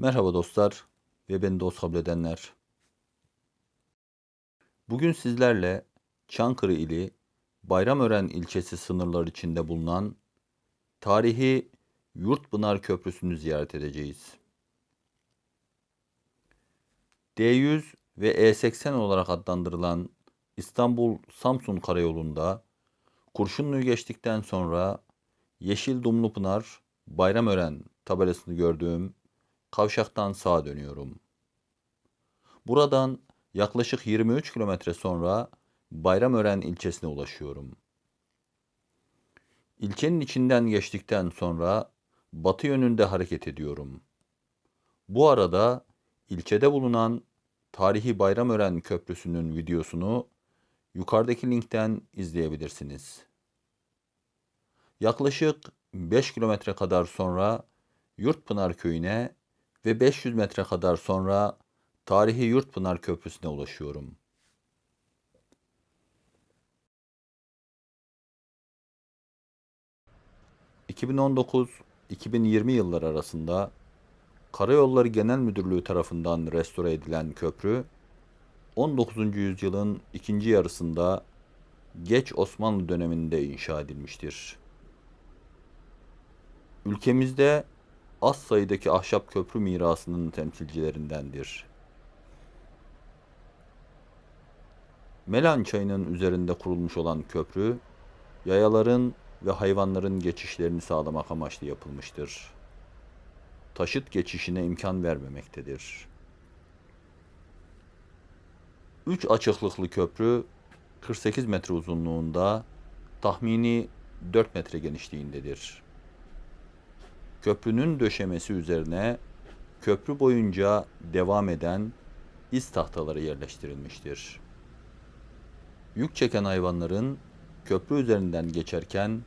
Merhaba dostlar ve beni dost kabul edenler. Bugün sizlerle Çankırı ili Bayramören ilçesi sınırları içinde bulunan tarihi Yurtpınar Köprüsü'nü ziyaret edeceğiz. D100 ve E80 olarak adlandırılan İstanbul-Samsun karayolunda Kurşunlu'yu geçtikten sonra Yeşil Dumlupınar Bayramören tabelasını gördüğüm kavşaktan sağa dönüyorum. Buradan yaklaşık 23 kilometre sonra Bayramören ilçesine ulaşıyorum. İlçenin içinden geçtikten sonra batı yönünde hareket ediyorum. Bu arada ilçede bulunan tarihi Bayramören Köprüsü'nün videosunu yukarıdaki linkten izleyebilirsiniz. Yaklaşık 5 kilometre kadar sonra Yurtpınar köyüne ve 500 metre kadar sonra tarihi Yurtpınar Köprüsü'ne ulaşıyorum. ...2019-2020 yılları arasında Karayolları Genel Müdürlüğü tarafından restore edilen köprü, 19. yüzyılın ikinci yarısında geç Osmanlı döneminde inşa edilmiştir. Ülkemizde az sayıdaki ahşap köprü mirasının temsilcilerindendir. Melan çayının üzerinde kurulmuş olan köprü, yayaların ve hayvanların geçişlerini sağlamak amaçlı yapılmıştır. Taşıt geçişine imkan vermemektedir. Üç açıklıklı köprü 48 metre uzunluğunda, tahmini 4 metre genişliğindedir. Köprünün döşemesi üzerine köprü boyunca devam eden iz tahtaları yerleştirilmiştir. Yük çeken hayvanların köprü üzerinden geçerken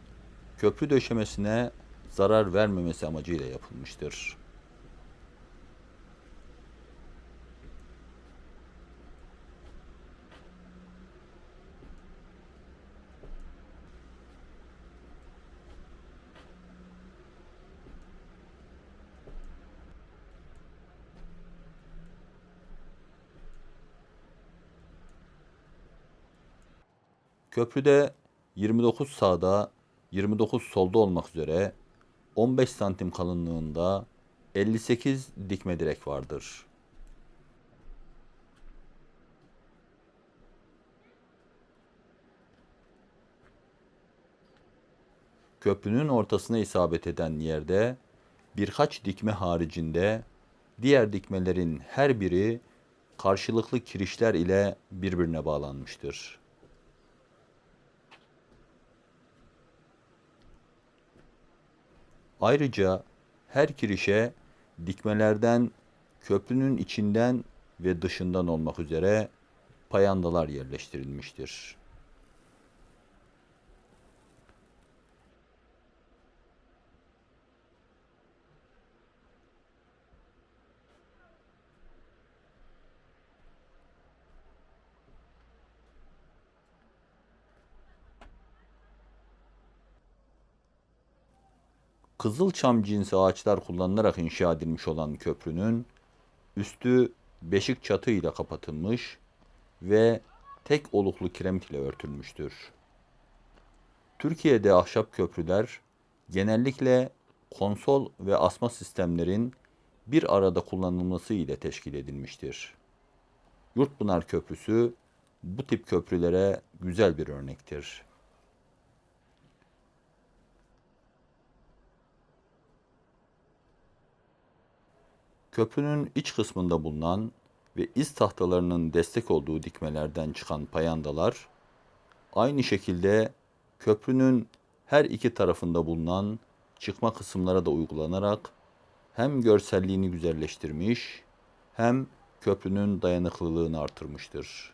köprü döşemesine zarar vermemesi amacıyla yapılmıştır. Köprüde 29 sağda, 29 solda olmak üzere 15 santim kalınlığında 58 dikme direk vardır. Köprünün ortasına isabet eden yerde birkaç dikme haricinde diğer dikmelerin her biri karşılıklı kirişler ile birbirine bağlanmıştır. Ayrıca her kirişe dikmelerden köprünün içinden ve dışından olmak üzere payandalar yerleştirilmiştir. Kızılçam cinsi ağaçlar kullanılarak inşa edilmiş olan köprünün üstü beşik çatı ile kapatılmış ve tek oluklu kiremit ile örtülmüştür. Türkiye'de ahşap köprüler genellikle konsol ve asma sistemlerin bir arada kullanılması ile teşkil edilmiştir. Yurtpınar Köprüsü bu tip köprülere güzel bir örnektir. Köprünün iç kısmında bulunan ve iz tahtalarının destek olduğu dikmelerden çıkan payandalar, aynı şekilde köprünün her iki tarafında bulunan çıkma kısımlara da uygulanarak hem görselliğini güzelleştirmiş hem köprünün dayanıklılığını artırmıştır.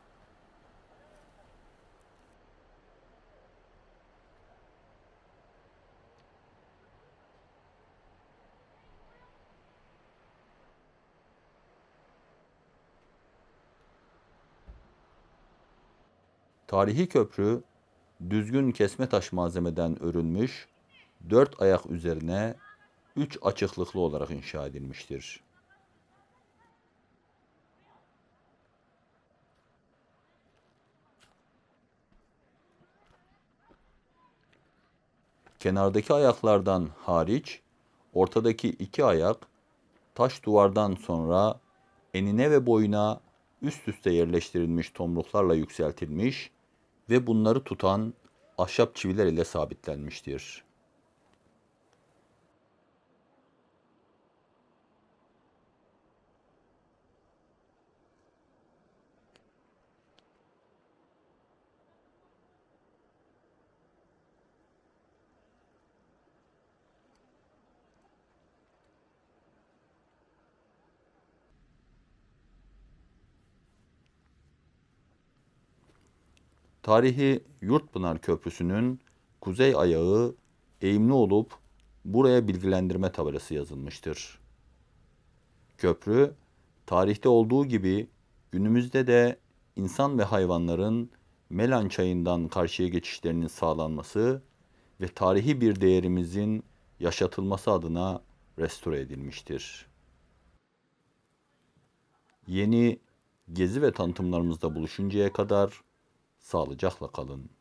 Tarihi köprü düzgün kesme taş malzemeden örülmüş, dört ayak üzerine üç açıklıklı olarak inşa edilmiştir. Kenardaki ayaklardan hariç ortadaki iki ayak taş duvardan sonra enine ve boyuna üst üste yerleştirilmiş tomruklarla yükseltilmiş ve bunları tutan ahşap çiviler ile sabitlenmiştir. Tarihi Yurtpınar Köprüsü'nün kuzey ayağı eğimli olup buraya bilgilendirme tabelası yazılmıştır. Köprü tarihte olduğu gibi günümüzde de insan ve hayvanların Melan çayından karşıya geçişlerinin sağlanması ve tarihi bir değerimizin yaşatılması adına restore edilmiştir. Yeni gezi ve tanıtımlarımızda buluşuncaya kadar sağlıcakla kalın.